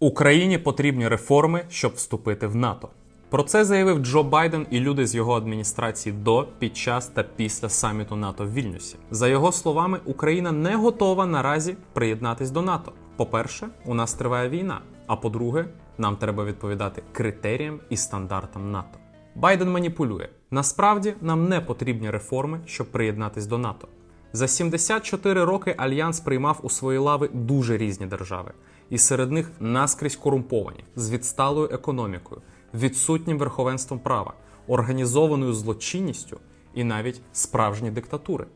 Україні потрібні реформи, щоб вступити в НАТО. Про це заявив Джо Байден і люди з його адміністрації до, під час та після саміту НАТО в Вільнюсі. За його словами, Україна не готова наразі приєднатись до НАТО. По-перше, у нас триває війна. А по-друге, нам треба відповідати критеріям і стандартам НАТО. Байден маніпулює. Насправді нам не потрібні реформи, щоб приєднатись до НАТО. За 74 роки альянс приймав у свої лави дуже різні держави, і серед них наскрізь корумповані з відсталою економікою, відсутнім верховенством права, організованою злочинністю і навіть справжні диктатури.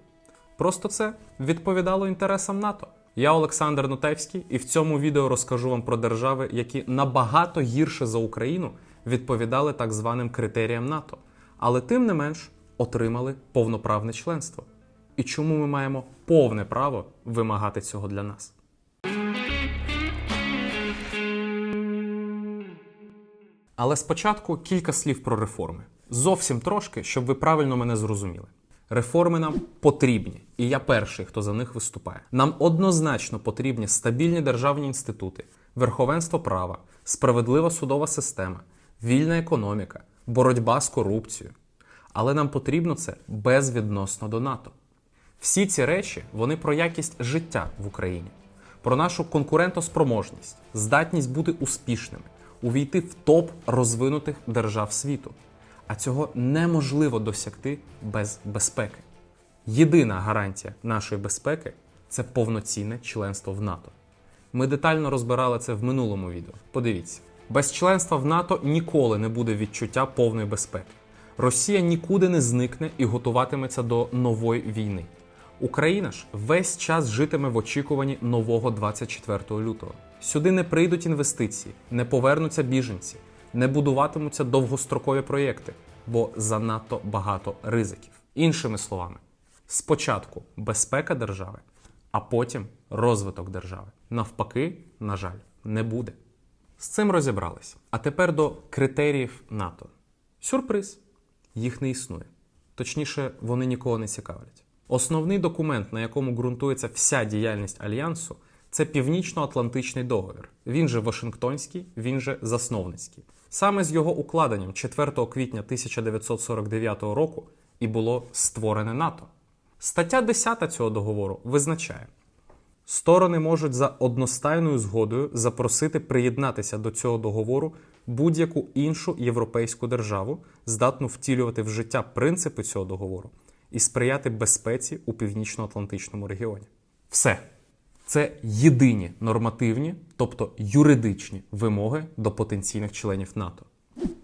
Просто це відповідало інтересам НАТО. Я Олександр Нотевський, і в цьому відео розкажу вам про держави, які набагато гірше за Україну відповідали так званим критеріям НАТО, але тим не менш отримали повноправне членство. І чому ми маємо повне право вимагати цього для нас? Але спочатку кілька слів про реформи. Зовсім трошки, щоб ви правильно мене зрозуміли. Реформи нам потрібні, і я перший, хто за них виступає. Нам однозначно потрібні стабільні державні інститути, верховенство права, справедлива судова система, вільна економіка, боротьба з корупцією. Але нам потрібно це безвідносно до НАТО. Всі ці речі вони про якість життя в Україні, про нашу конкурентоспроможність, здатність бути успішними, увійти в топ розвинутих держав світу. А цього неможливо досягти без безпеки. Єдина гарантія нашої безпеки це повноцінне членство в НАТО. Ми детально розбирали це в минулому відео. Подивіться, без членства в НАТО ніколи не буде відчуття повної безпеки. Росія нікуди не зникне і готуватиметься до нової війни. Україна ж весь час житиме в очікуванні нового 24 лютого. Сюди не прийдуть інвестиції, не повернуться біженці, не будуватимуться довгострокові проєкти, бо занадто багато ризиків. Іншими словами, спочатку безпека держави, а потім розвиток держави. Навпаки, на жаль, не буде. З цим розібрались. А тепер до критеріїв НАТО. Сюрприз їх не існує. Точніше, вони нікого не цікавлять. Основний документ, на якому ґрунтується вся діяльність альянсу, це Північно-Атлантичний договір. Він же Вашингтонський, він же засновницький. Саме з його укладенням 4 квітня 1949 року і було створене НАТО. Стаття 10 цього договору визначає: сторони можуть за одностайною згодою запросити приєднатися до цього договору будь-яку іншу європейську державу, здатну втілювати в життя принципи цього договору і сприяти безпеці у північно-атлантичному регіоні. Все. Це єдині нормативні, тобто юридичні вимоги до потенційних членів НАТО.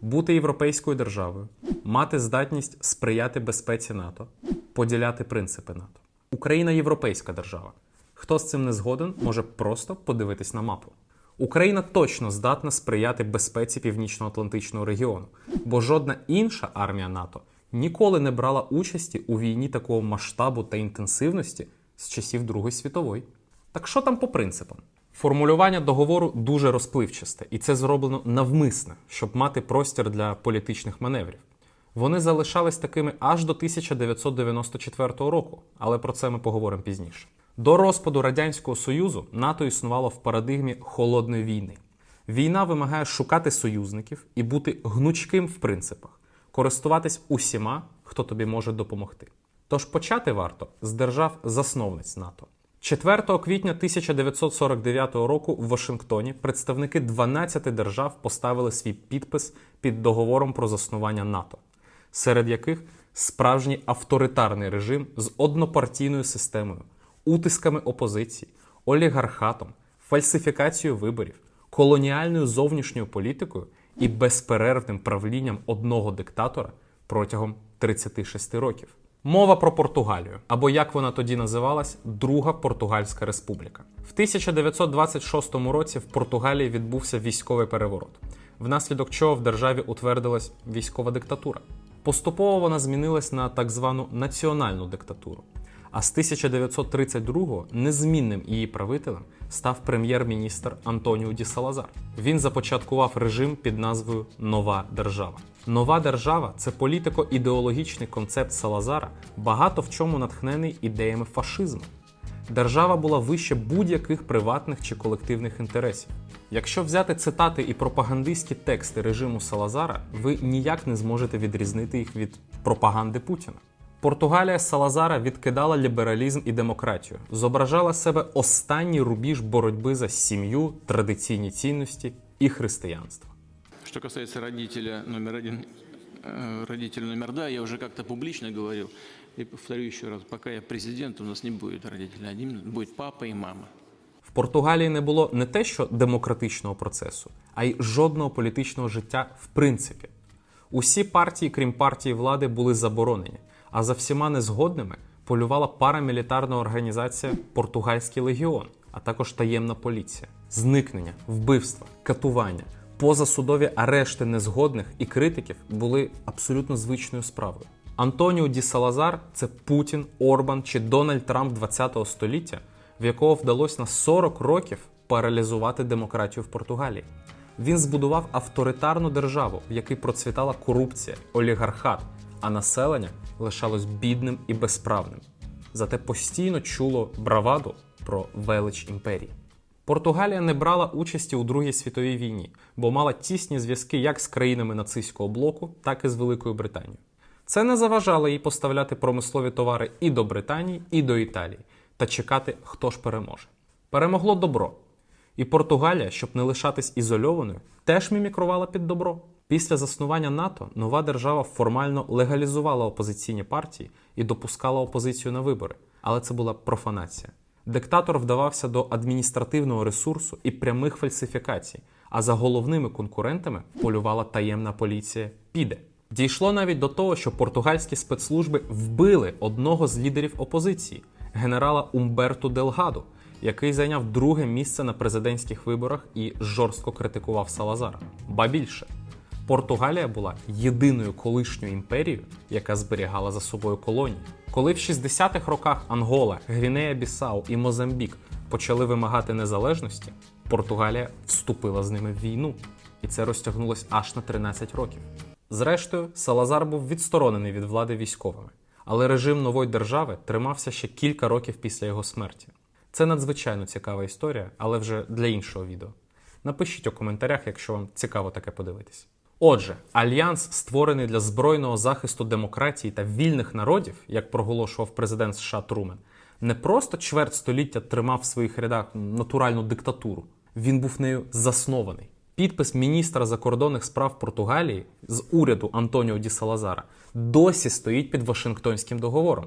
Бути європейською державою, мати здатність сприяти безпеці НАТО, поділяти принципи НАТО. Україна європейська держава. Хто з цим не згоден, може просто подивитись на мапу. Україна точно здатна сприяти безпеці північно-атлантичного регіону, бо жодна інша армія НАТО ніколи не брала участі у війні такого масштабу та інтенсивності з часів Другої світової. Так що там по принципам? Формулювання договору дуже розпливчасте, і це зроблено навмисне, щоб мати простір для політичних маневрів. Вони залишались такими аж до 1994 року, але про це ми поговоримо пізніше. До розпаду Радянського Союзу НАТО існувало в парадигмі холодної війни. Війна вимагає шукати союзників і бути гнучким в принципах, користуватись усіма, хто тобі може допомогти. Тож почати варто з держав-засновниць НАТО. 4 квітня 1949 року в Вашингтоні представники 12 держав поставили свій підпис під договором про заснування НАТО, серед яких справжній авторитарний режим з однопартійною системою, утисками опозиції, олігархатом, фальсифікацією виборів, колоніальною зовнішньою політикою і безперервним правлінням одного диктатора протягом 36 років. Мова про Португалію, або як вона тоді називалась, Друга Португальська Республіка. В 1926 році в Португалії відбувся військовий переворот, внаслідок чого в державі утвердилась військова диктатура. Поступово вона змінилась на так звану національну диктатуру. А з 1932-го незмінним її правителем став прем'єр-міністр Антоніо Ді Салазар. Він започаткував режим під назвою Нова держава. Нова держава це політико-ідеологічний концепт Салазара, багато в чому натхнений ідеями фашизму. Держава була вище будь-яких приватних чи колективних інтересів. Якщо взяти цитати і пропагандистські тексти режиму Салазара, ви ніяк не зможете відрізнити їх від пропаганди Путіна. Португалія Салазара відкидала лібералізм і демократію, зображала себе останній рубіж боротьби за сім'ю, традиційні цінності і християнство. Что касается родителя номер один, э, родителя номер два, я уже как-то публично говорил, и повторю еще раз, пока я президент, у нас не будет родителя один, будет папа и мама. В Португалії не було не те, що демократичного процесу, а й жодного політичного життя в принципі. Усі партії, крім партії влади, були заборонені, а за всіма незгодними полювала парамілітарна організація Португальський легіон, а також таємна поліція, зникнення, вбивства, катування, позасудові арешти незгодних і критиків були абсолютно звичною справою. Антоніо Ді Салазар це Путін, Орбан чи Дональд Трамп ХХ століття, в якого вдалося на 40 років паралізувати демократію в Португалії. Він збудував авторитарну державу, в якій процвітала корупція, олігархат, а населення лишалось бідним і безправним. Зате постійно чуло браваду про велич імперії. Португалія не брала участі у Другій світовій війні, бо мала тісні зв'язки як з країнами нацистського блоку, так і з Великою Британією. Це не заважало їй поставляти промислові товари і до Британії, і до Італії та чекати, хто ж переможе. Перемогло добро. І Португалія, щоб не лишатись ізольованою, теж мімікрувала під добро. Після заснування НАТО нова держава формально легалізувала опозиційні партії і допускала опозицію на вибори. Але це була профанація. Диктатор вдавався до адміністративного ресурсу і прямих фальсифікацій, а за головними конкурентами полювала таємна поліція Піде. Дійшло навіть до того, що португальські спецслужби вбили одного з лідерів опозиції, генерала Умберту Делгаду, який зайняв друге місце на президентських виборах і жорстко критикував Салазара. Ба більше, Португалія була єдиною колишньою імперією, яка зберігала за собою колонії. Коли в 60-х роках Ангола, Гвінея Бісау і Мозамбік почали вимагати незалежності, Португалія вступила з ними в війну, і це розтягнулось аж на 13 років. Зрештою, Салазар був відсторонений від влади військовими, але режим нової держави тримався ще кілька років після його смерті. Це надзвичайно цікава історія, але вже для іншого відео. Напишіть у коментарях, якщо вам цікаво таке подивитись. Отже, альянс, створений для збройного захисту демократії та вільних народів, як проголошував президент США Трумен, не просто чверть століття тримав в своїх рядах натуральну диктатуру. Він був нею заснований. Підпис міністра закордонних справ Португалії з уряду Антоніо Ді Салазара досі стоїть під Вашингтонським договором.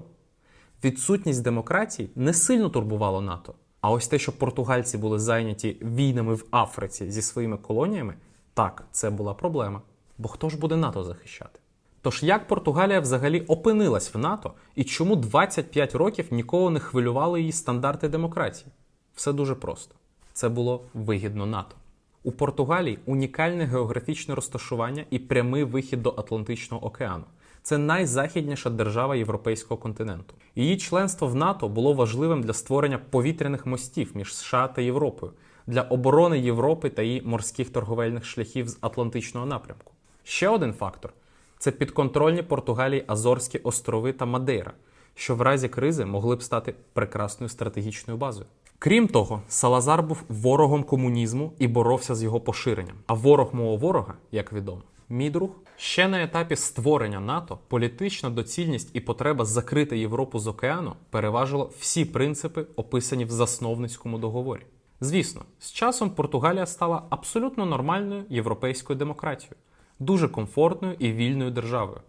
Відсутність демократії не сильно турбувало НАТО. А ось те, що португальці були зайняті війнами в Африці зі своїми колоніями, так, це була проблема. Бо хто ж буде НАТО захищати? Тож як Португалія взагалі опинилась в НАТО і чому 25 років нікого не хвилювали її стандарти демократії? Все дуже просто. Це було вигідно НАТО. У Португалії унікальне географічне розташування і прямий вихід до Атлантичного океану. Це найзахідніша держава європейського континенту. Її членство в НАТО було важливим для створення повітряних мостів між США та Європою, для оборони Європи та її морських торговельних шляхів з Атлантичного напрямку. Ще один фактор це підконтрольні Португалії Азорські острови та Мадейра, що в разі кризи могли б стати прекрасною стратегічною базою. Крім того, Салазар був ворогом комунізму і боровся з його поширенням. А ворог мого ворога, як відомо, мій друг. Ще на етапі створення НАТО політична доцільність і потреба закрити Європу з океану переважило всі принципи, описані в засновницькому договорі. Звісно, з часом Португалія стала абсолютно нормальною європейською демократією, дуже комфортною і вільною державою.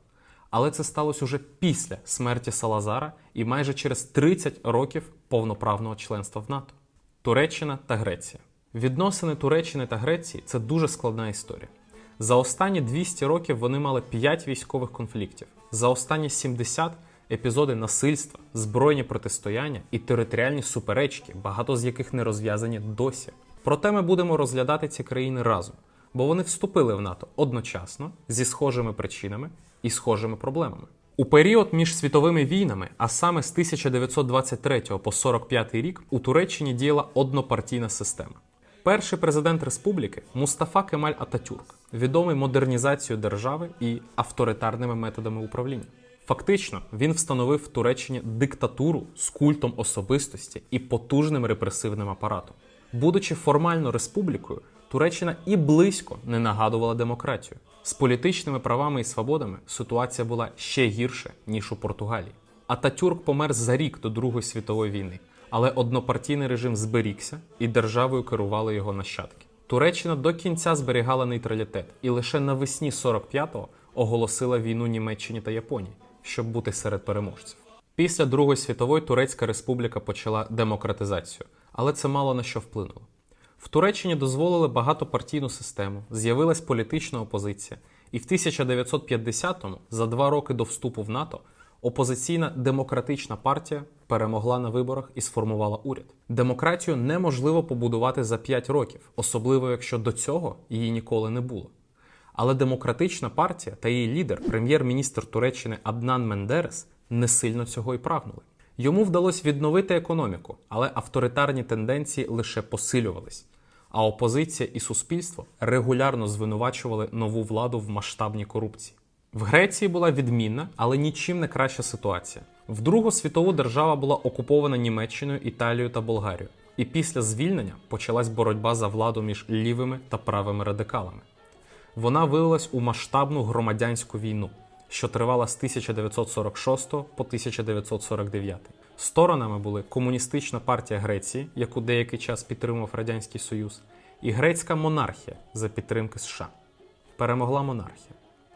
Але це сталося уже після смерті Салазара і майже через 30 років повноправного членства в НАТО. Туреччина та Греція. Відносини Туреччини та Греції це дуже складна історія. За останні 200 років вони мали 5 військових конфліктів. За останні 70 епізоди насильства, збройні протистояння і територіальні суперечки, багато з яких не розв'язані досі. Проте ми будемо розглядати ці країни разом, бо вони вступили в НАТО одночасно зі схожими причинами і схожими проблемами. У період між світовими війнами, а саме з 1923 по 45 рік, у Туреччині діяла однопартійна система. Перший президент республіки Мустафа Кемаль Ататюрк, відомий модернізацією держави і авторитарними методами управління. Фактично, він встановив в Туреччині диктатуру з культом особистості і потужним репресивним апаратом. Будучи формально республікою, Туреччина і близько не нагадувала демократію. З політичними правами і свободами ситуація була ще гірше, ніж у Португалії. Ататюрк помер за рік до Другої світової війни, але однопартійний режим зберігся і державою керували його нащадки. Туреччина до кінця зберігала нейтралітет і лише навесні 45-го оголосила війну Німеччині та Японії, щоб бути серед переможців. Після Другої світової Турецька республіка почала демократизацію, але це мало на що вплинуло. В Туреччині дозволили багатопартійну систему, з'явилась політична опозиція, і в 1950-му, за два роки до вступу в НАТО, опозиційна демократична партія перемогла на виборах і сформувала уряд. Демократію неможливо побудувати за 5 років, особливо якщо до цього її ніколи не було. Але демократична партія та її лідер, прем'єр-міністр Туреччини Аднан Мендерес, не сильно цього й прагнули. Йому вдалося відновити економіку, але авторитарні тенденції лише посилювались. А опозиція і суспільство регулярно звинувачували нову владу в масштабній корупції. В Греції була відмінна, але нічим не краща ситуація. В Другу світову держава була окупована Німеччиною, Італією та Болгарією. І після звільнення почалась боротьба за владу між лівими та правими радикалами. Вона вилилась у масштабну громадянську війну, що тривала з 1946 по 1949. Сторонами були Комуністична партія Греції, яку деякий час підтримував Радянський Союз, і грецька монархія за підтримки США. Перемогла монархія.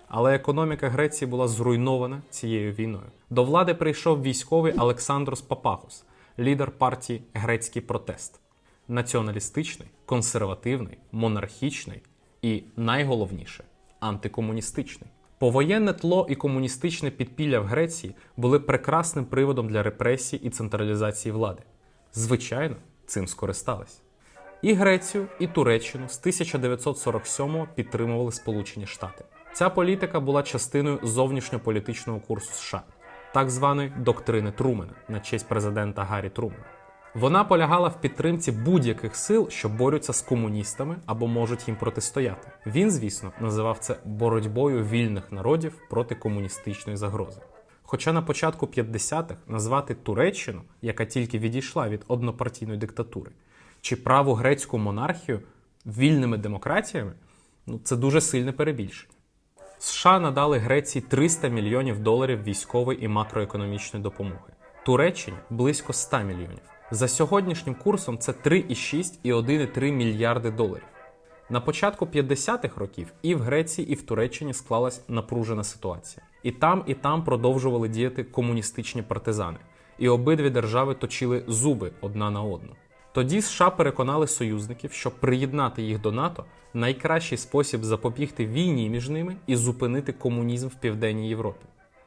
Але економіка Греції була зруйнована цією війною. До влади прийшов військовий Олександрос Папагос, лідер партії Грецький протест. Націоналістичний, консервативний, монархічний і найголовніше антикомуністичний. Повоєнне тло і комуністичне підпілля в Греції були прекрасним приводом для репресій і централізації влади. Звичайно, цим скористались. І Грецію, і Туреччину з 1947-го підтримували Сполучені Штати. Ця політика була частиною зовнішньополітичного курсу США, так званої доктрини Трумена на честь президента Гаррі Трумена. Вона полягала в підтримці будь-яких сил, що борються з комуністами або можуть їм протистояти. Він, звісно, називав це боротьбою вільних народів проти комуністичної загрози. Хоча на початку 50-х назвати Туреччину, яка тільки відійшла від однопартійної диктатури, чи праву грецьку монархію вільними демократіями, ну це дуже сильне перебільшення. США надали Греції 300 мільйонів доларів військової і макроекономічної допомоги. Туреччині близько 100 мільйонів. За сьогоднішнім курсом це 3,6 і 1,3 мільярди доларів. На початку 50-х років і в Греції, і в Туреччині склалась напружена ситуація. І там, і там продовжували діяти комуністичні партизани, і обидві держави точили зуби одна на одну. Тоді США переконали союзників, що приєднати їх до НАТО найкращий спосіб запобігти війні між ними і зупинити комунізм в Південній Європі.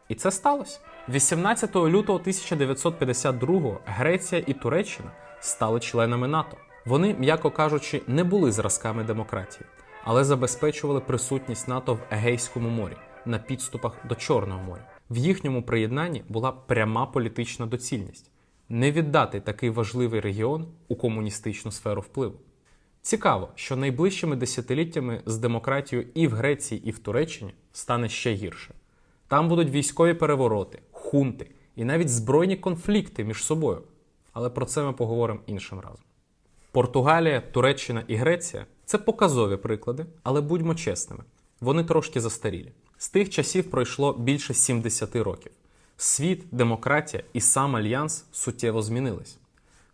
І це сталося. 18 лютого 1952-го Греція і Туреччина стали членами НАТО. Вони, м'яко кажучи, не були зразками демократії, але забезпечували присутність НАТО в Егейському морі на підступах до Чорного моря. В їхньому приєднанні була пряма політична доцільність не віддати такий важливий регіон у комуністичну сферу впливу. Цікаво, що найближчими десятиліттями з демократією і в Греції, і в Туреччині стане ще гірше. Там будуть військові перевороти, хунти і навіть збройні конфлікти між собою. Але про це ми поговоримо іншим разом. Португалія, Туреччина і Греція це показові приклади, але будьмо чесними, вони трошки застарілі. З тих часів пройшло більше 70 років. Світ, демократія і сам альянс суттєво змінились.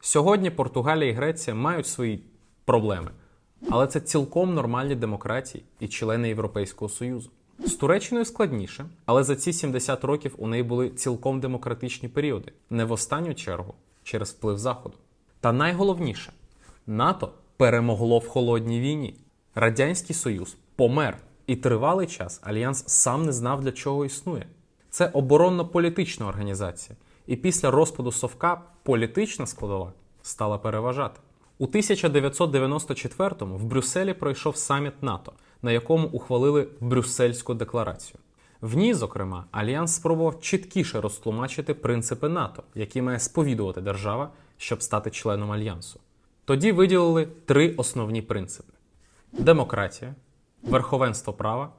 Сьогодні Португалія і Греція мають свої проблеми, але це цілком нормальні демократії і члени Європейського Союзу. З Туреччиною складніше, але за ці 70 років у неї були цілком демократичні періоди, не в останню чергу через вплив Заходу. Та найголовніше, НАТО перемогло в холодній війні. Радянський Союз помер, і тривалий час альянс сам не знав, для чого існує. Це оборонно-політична організація, і після розпаду Совка політична складова стала переважати. У 1994-му в Брюсселі пройшов саміт НАТО, на якому ухвалили Брюссельську декларацію. В ній, зокрема, альянс спробував чіткіше розтлумачити принципи НАТО, які має сповідувати держава, щоб стати членом альянсу. Тоді виділили три основні принципи: демократія, верховенство права,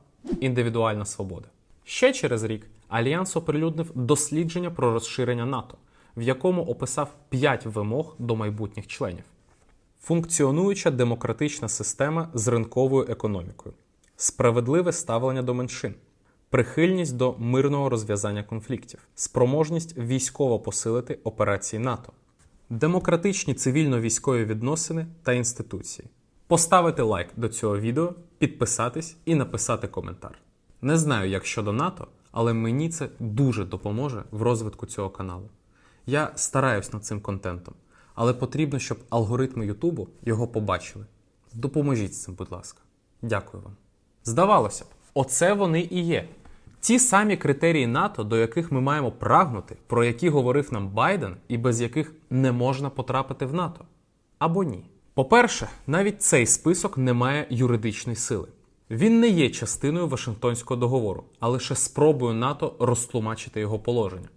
індивідуальна свобода. Ще через рік Альянс оприлюднив дослідження про розширення НАТО, в якому описав п'ять вимог до майбутніх членів. Функціонуюча демократична система з ринковою економікою, справедливе ставлення до меншин, прихильність до мирного розв'язання конфліктів, спроможність військово посилити операції НАТО, демократичні цивільно-військові відносини та інституції. Поставити лайк до цього відео, підписатись і написати коментар. Не знаю, як щодо НАТО, але мені це дуже допоможе в розвитку цього каналу. Я стараюсь над цим контентом, але потрібно, щоб алгоритми Ютубу його побачили. Допоможіть цим, будь ласка. Дякую вам. Здавалося б, оце вони і є. Ті самі критерії НАТО, до яких ми маємо прагнути, про які говорив нам Байден, і без яких не можна потрапити в НАТО. Або ні. По-перше, навіть цей список не має юридичної сили. Він не є частиною Вашингтонського договору, а лише спробою НАТО розтлумачити його положення.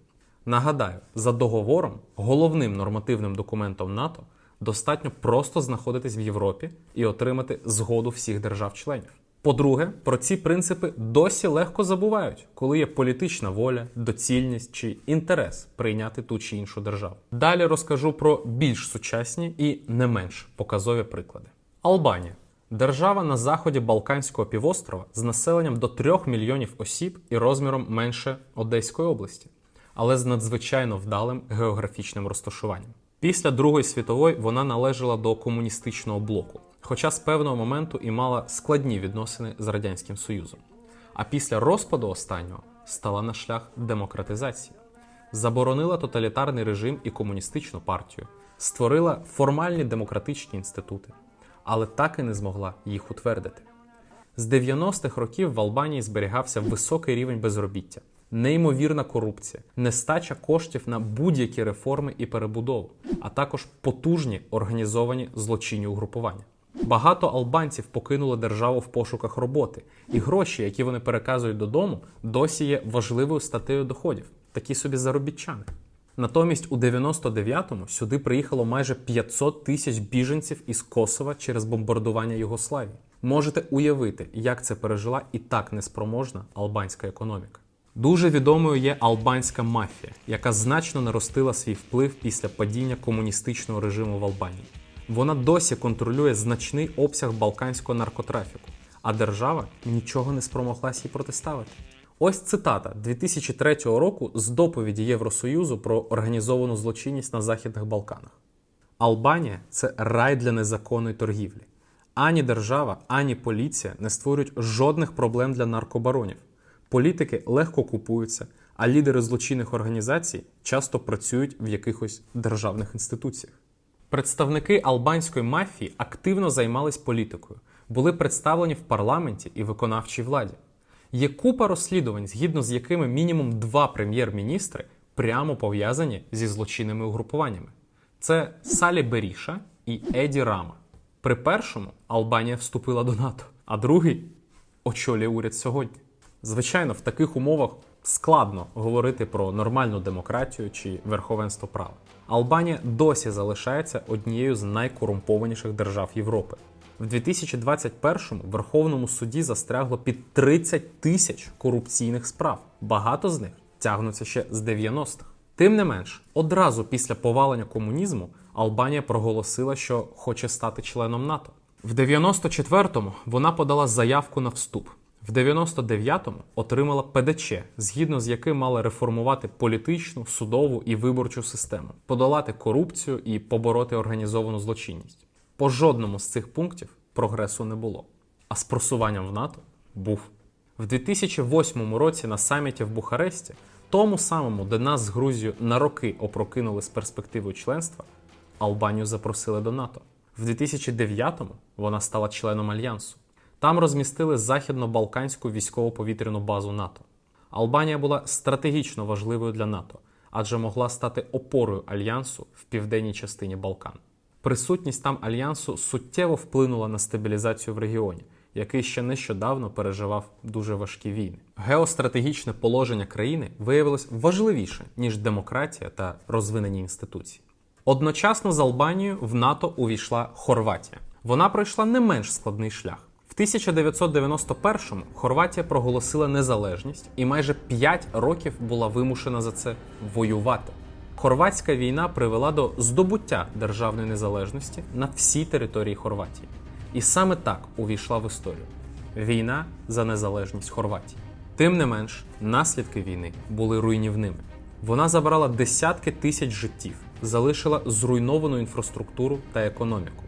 Нагадаю, за договором, головним нормативним документом НАТО, достатньо просто знаходитись в Європі і отримати згоду всіх держав-членів. По-друге, про ці принципи досі легко забувають, коли є політична воля, доцільність чи інтерес прийняти ту чи іншу державу. Далі розкажу про більш сучасні і не менш показові приклади. Албанія держава на заході Балканського півострова з населенням до 3 мільйонів осіб і розміром менше Одеської області, але з надзвичайно вдалим географічним розташуванням. Після Другої світової вона належала до комуністичного блоку, хоча з певного моменту і мала складні відносини з Радянським Союзом. А після розпаду останнього стала на шлях демократизації, заборонила тоталітарний режим і комуністичну партію, створила формальні демократичні інститути, але так і не змогла їх утвердити. З 90-х років в Албанії зберігався високий рівень безробіття, неймовірна корупція, нестача коштів на будь-які реформи і перебудову, а також потужні організовані злочинні угрупування. Багато албанців покинули державу в пошуках роботи, і гроші, які вони переказують додому, досі є важливою статтею доходів, такі собі заробітчани. Натомість у 99-му сюди приїхало майже 500 тисяч біженців із Косова через бомбардування Югославії. Можете уявити, як це пережила і так неспроможна албанська економіка. Дуже відомою є албанська мафія, яка значно наростила свій вплив після падіння комуністичного режиму в Албанії. Вона досі контролює значний обсяг балканського наркотрафіку, а держава нічого не спромоглась їй протиставити. Ось цитата 2003 року з доповіді Євросоюзу про організовану злочинність на Західних Балканах. Албанія це рай для незаконної торгівлі. Ані держава, ані поліція не створюють жодних проблем для наркобаронів. Політики легко купуються, а лідери злочинних організацій часто працюють в якихось державних інституціях. Представники албанської мафії активно займались політикою, були представлені в парламенті і виконавчій владі. Є купа розслідувань, згідно з якими мінімум два прем'єр-міністри прямо пов'язані зі злочинними угрупуваннями. Це Салі Беріша і Еді Рама. При першому Албанія вступила до НАТО, а другий очолює уряд сьогодні. Звичайно, в таких умовах складно говорити про нормальну демократію чи верховенство права. Албанія досі залишається однією з найкорумпованіших держав Європи. В 2021-му в Верховному суді застрягло під 30 тисяч корупційних справ. Багато з них тягнуться ще з 90-х. Тим не менш, одразу після повалення комунізму Албанія проголосила, що хоче стати членом НАТО. В 94-му вона подала заявку на вступ. В 99-му отримала ПДЧ, згідно з яким мала реформувати політичну, судову і виборчу систему, подолати корупцію і побороти організовану злочинність. По жодному з цих пунктів прогресу не було. А з просуванням в НАТО був. В 2008 році на саміті в Бухаресті, тому самому, де нас з Грузією на роки опрокинули з перспективою членства, Албанію запросили до НАТО. В 2009-му вона стала членом альянсу. Там розмістили західно-балканську військово-повітряну базу НАТО. Албанія була стратегічно важливою для НАТО, адже могла стати опорою альянсу в південній частині Балкан. Присутність там альянсу суттєво вплинула на стабілізацію в регіоні, який ще нещодавно переживав дуже важкі війни. Геостратегічне положення країни виявилось важливіше ніж демократія та розвинені інституції. Одночасно з Албанією в НАТО увійшла Хорватія. Вона пройшла не менш складний шлях. В 1991-му Хорватія проголосила незалежність і майже 5 років була вимушена за це воювати. Хорватська війна привела до здобуття державної незалежності на всій території Хорватії. І саме так увійшла в історію війна за незалежність Хорватії. Тим не менш, наслідки війни були руйнівними. Вона забрала десятки тисяч життів, залишила зруйновану інфраструктуру та економіку.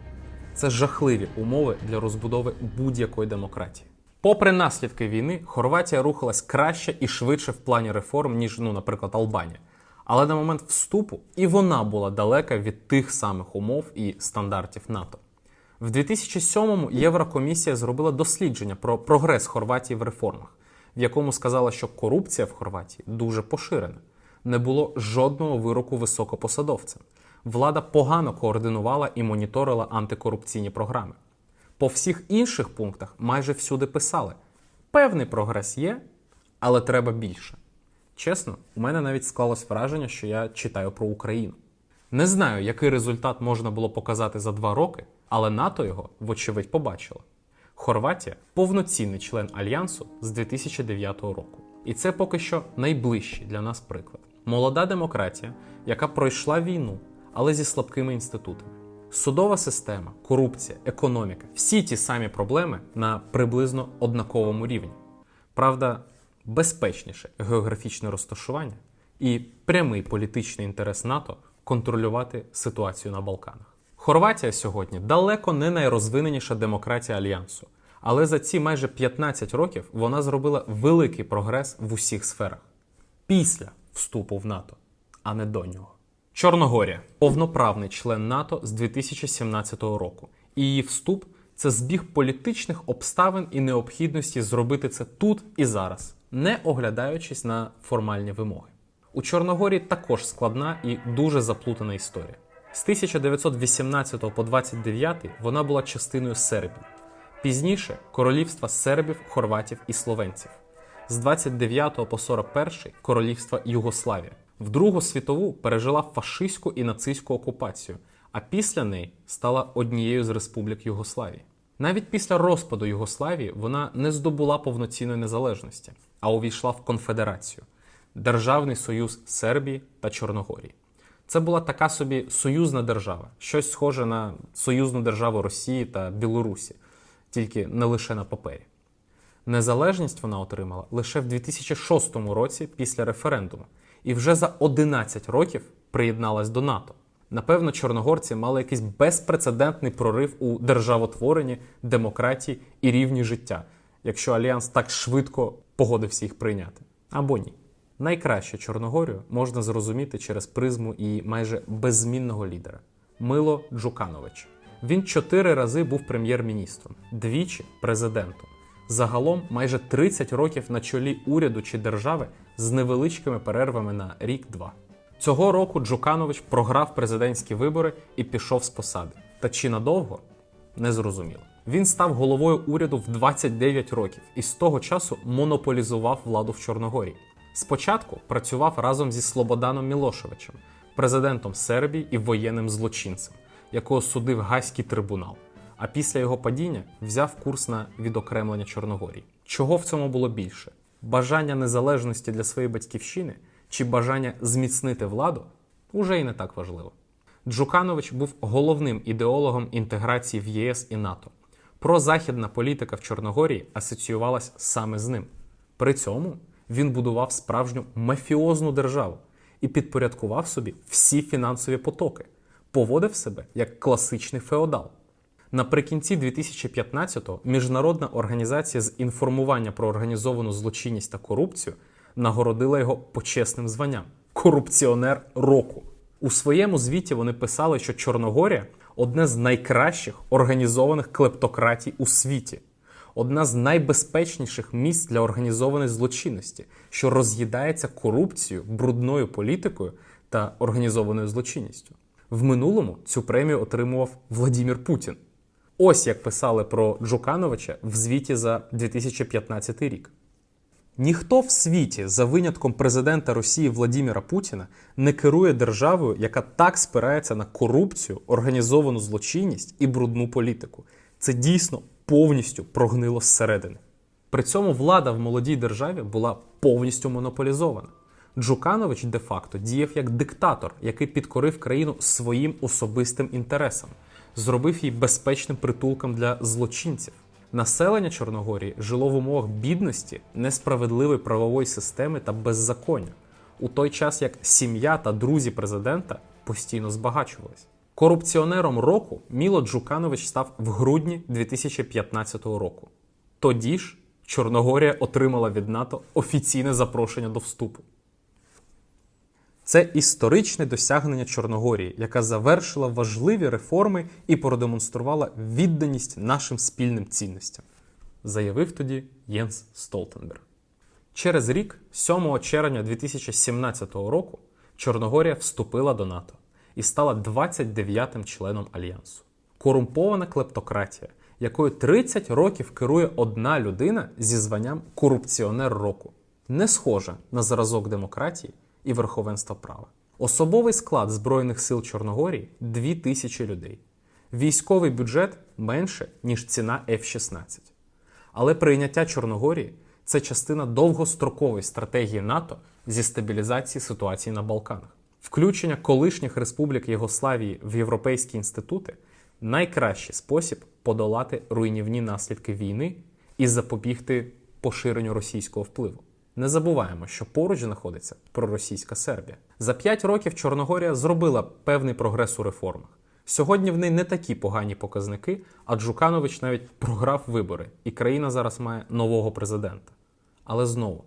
Це жахливі умови для розбудови будь-якої демократії. Попри наслідки війни, Хорватія рухалась краще і швидше в плані реформ, ніж, ну, наприклад, Албанія. Але на момент вступу і вона була далека від тих самих умов і стандартів НАТО. В 2007-му Єврокомісія зробила дослідження про прогрес Хорватії в реформах, в якому сказала, що корупція в Хорватії дуже поширена. Не було жодного вироку високопосадовцям. Влада погано координувала і моніторила антикорупційні програми. По всіх інших пунктах майже всюди писали: певний прогрес є, але треба більше. Чесно, у мене навіть склалось враження, що я читаю про Україну. Не знаю, який результат можна було показати за два роки, але НАТО його, вочевидь, побачило. Хорватія повноцінний член альянсу з 2009 року. І це поки що найближчий для нас приклад. Молода демократія, яка пройшла війну, але зі слабкими інститутами. Судова система, корупція, економіка всі ті самі проблеми на приблизно однаковому рівні. Правда, безпечніше географічне розташування і прямий політичний інтерес НАТО контролювати ситуацію на Балканах. Хорватія сьогодні далеко не найрозвиненіша демократія альянсу, але за ці майже 15 років вона зробила великий прогрес в усіх сферах після вступу в НАТО, а не до нього. Чорногорія повноправний член НАТО з 2017 року. І її вступ це збіг політичних обставин і необхідності зробити це тут і зараз, не оглядаючись на формальні вимоги. У Чорногорії також складна і дуже заплутана історія. З 1918 по 29 вона була частиною Сербії. Пізніше королівства сербів, хорватів і словенців. З 29 по 41 королівства Югославія. В Другу світову пережила фашистську і нацистську окупацію, а після неї стала однією з республік Югославії. Навіть після розпаду Югославії вона не здобула повноцінної незалежності, а увійшла в конфедерацію Державний союз Сербії та Чорногорії. Це була така собі союзна держава, щось схоже на союзну державу Росії та Білорусі, тільки не лише на папері. Незалежність вона отримала лише в 2006 році після референдуму, і вже за 11 років приєдналась до НАТО. Напевно, чорногорці мали якийсь безпрецедентний прорив у державотворенні, демократії і рівні життя, якщо альянс так швидко погодився їх прийняти. Або ні. Найкраще Чорногорію можна зрозуміти через призму і майже беззмінного лідера Мило Джуканович. Він чотири рази був прем'єр-міністром, двічі президентом. Загалом майже 30 років на чолі уряду чи держави з невеличкими перервами на рік-два. Цього року Джуканович програв президентські вибори і пішов з посади. Та чи надовго незрозуміло. Він став головою уряду в 29 років і з того часу монополізував владу в Чорногорії. Спочатку працював разом зі Слободаном Мілошевичем, президентом Сербії і воєнним злочинцем, якого судив Гаський трибунал. А після його падіння взяв курс на відокремлення Чорногорії. Чого в цьому було більше? Бажання незалежності для своєї батьківщини чи бажання зміцнити владу уже і не так важливо. Джуканович був головним ідеологом інтеграції в ЄС і НАТО. Прозахідна політика в Чорногорії асоціювалась саме з ним. При цьому він будував справжню мафіозну державу і підпорядкував собі всі фінансові потоки, поводив себе як класичний феодал. Наприкінці 2015-го Міжнародна організація з інформування про організовану злочинність та корупцію нагородила його почесним званням корупціонер року. У своєму звіті вони писали, що Чорногорія одне з найкращих організованих клептократій у світі, одна з найбезпечніших місць для організованої злочинності, що роз'їдається корупцією, брудною політикою та організованою злочинністю. В минулому цю премію отримував Владімір Путін. Ось як писали про Джукановича в звіті за 2015 рік. Ніхто в світі, за винятком президента Росії Владіміра Путіна, не керує державою, яка так спирається на корупцію, організовану злочинність і брудну політику. Це дійсно повністю прогнило зсередини. При цьому влада в молодій державі була повністю монополізована. Джуканович де-факто діяв як диктатор, який підкорив країну своїм особистим інтересам, зробив її безпечним притулком для злочинців. Населення Чорногорії жило в умовах бідності, несправедливої правової системи та беззаконня, у той час як сім'я та друзі президента постійно збагачувались. Корупціонером року Міло Джуканович став в грудні 2015 року. Тоді ж Чорногорія отримала від НАТО офіційне запрошення до вступу. Це історичне досягнення Чорногорії, яка завершила важливі реформи і продемонструвала відданість нашим спільним цінностям, заявив тоді Єнс Столтенберг. Через рік, 7 червня 2017 року, Чорногорія вступила до НАТО і стала 29-м членом альянсу. Корумпована клептократія, якою 30 років керує одна людина зі званням корупціонер року, не схожа на зразок демократії і верховенства права. Особовий склад Збройних сил Чорногорії 2 тисячі людей. Військовий бюджет менше, ніж ціна F-16. Але прийняття Чорногорії це частина довгострокової стратегії НАТО зі стабілізації ситуації на Балканах. Включення колишніх республік Єгославії в європейські інститути найкращий спосіб подолати руйнівні наслідки війни і запобігти поширенню російського впливу. Не забуваємо, що поруч знаходиться проросійська Сербія. За п'ять років Чорногорія зробила певний прогрес у реформах. Сьогодні в неї не такі погані показники, а Джуканович навіть програв вибори, і країна зараз має нового президента. Але знову,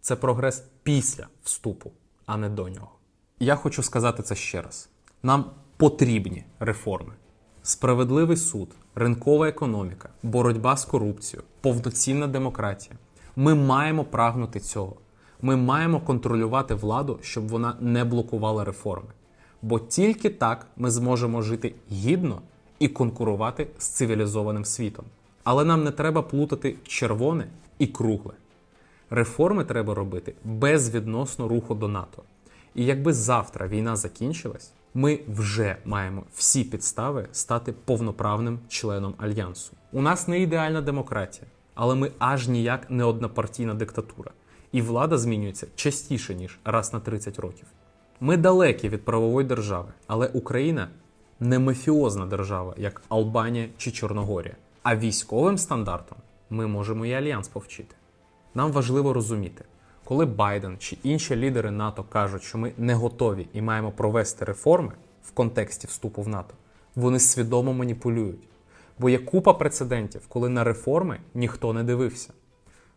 це прогрес після вступу, а не до нього. Я хочу сказати це ще раз: нам потрібні реформи. Справедливий суд, ринкова економіка, боротьба з корупцією, повноцінна демократія. Ми маємо прагнути цього. Ми маємо контролювати владу, щоб вона не блокувала реформи. Бо тільки так ми зможемо жити гідно і конкурувати з цивілізованим світом. Але нам не треба плутати червоне і кругле. Реформи треба робити безвідносно руху до НАТО. І якби завтра війна закінчилась, ми вже маємо всі підстави стати повноправним членом альянсу. У нас не ідеальна демократія, але ми аж ніяк не однопартійна диктатура. І влада змінюється частіше ніж раз на 30 років. Ми далекі від правової держави, але Україна не мафіозна держава, як Албанія чи Чорногорія. А військовим стандартам ми можемо і альянс повчити. Нам важливо розуміти, коли Байден чи інші лідери НАТО кажуть, що ми не готові і маємо провести реформи в контексті вступу в НАТО, вони свідомо маніпулюють. Бо є купа прецедентів, коли на реформи ніхто не дивився.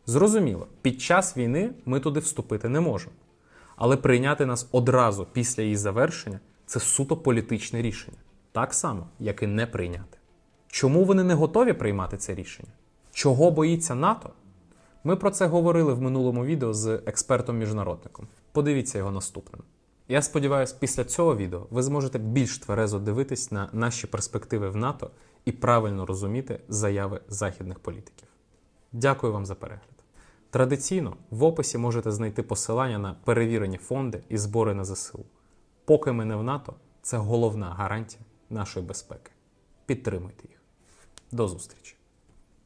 Зрозуміло, під час війни ми туди вступити не можемо. Але прийняти нас одразу після її завершення це суто політичне рішення, так само, як і не прийняти. Чому вони не готові приймати це рішення? Чого боїться НАТО? Ми про це говорили в минулому відео з експертом-міжнародником. Подивіться його наступним. Я сподіваюся, після цього відео ви зможете більш тверезо дивитись на наші перспективи в НАТО і правильно розуміти заяви західних політиків. Дякую вам за перегляд. Традиційно в описі можете знайти посилання на перевірені фонди і збори на ЗСУ. Поки ми не в НАТО, це головна гарантія нашої безпеки. Підтримуйте їх. До зустрічі!